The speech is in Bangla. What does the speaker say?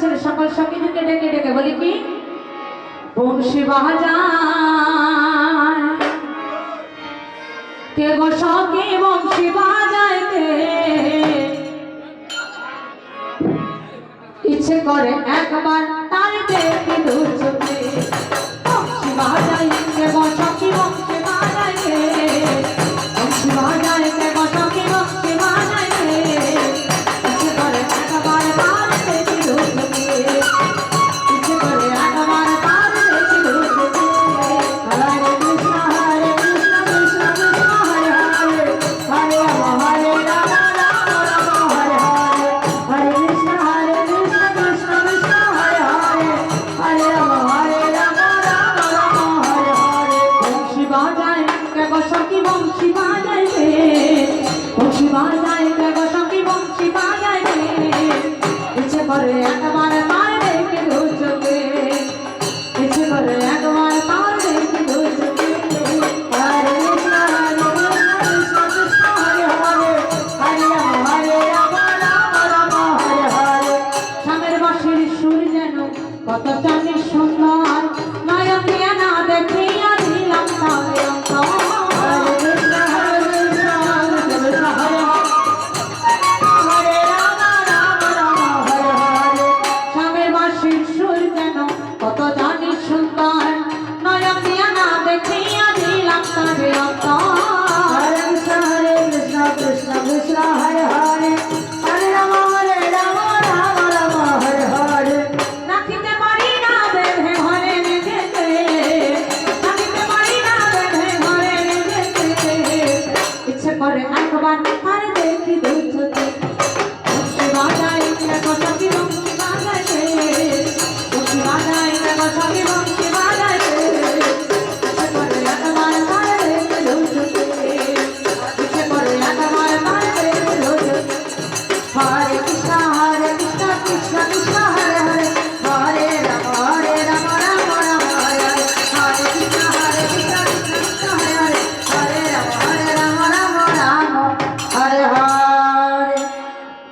ছেলে সকল সঙ্গীদেরকে ডেকে ডেকে বলি কি? বংশী বাজায় কে গো সখী বংশী বাজায় ইচ্ছে করে একবার তার দেখি দু বাজায় কে গো সখী বংশী বাজায় রে। বংশী বাজায় কে গো সখী বংশী বাজায় রে। ইচ্ছে করে একবার তার দেখে দু চোখে ইচ্ছে হরে happy baby.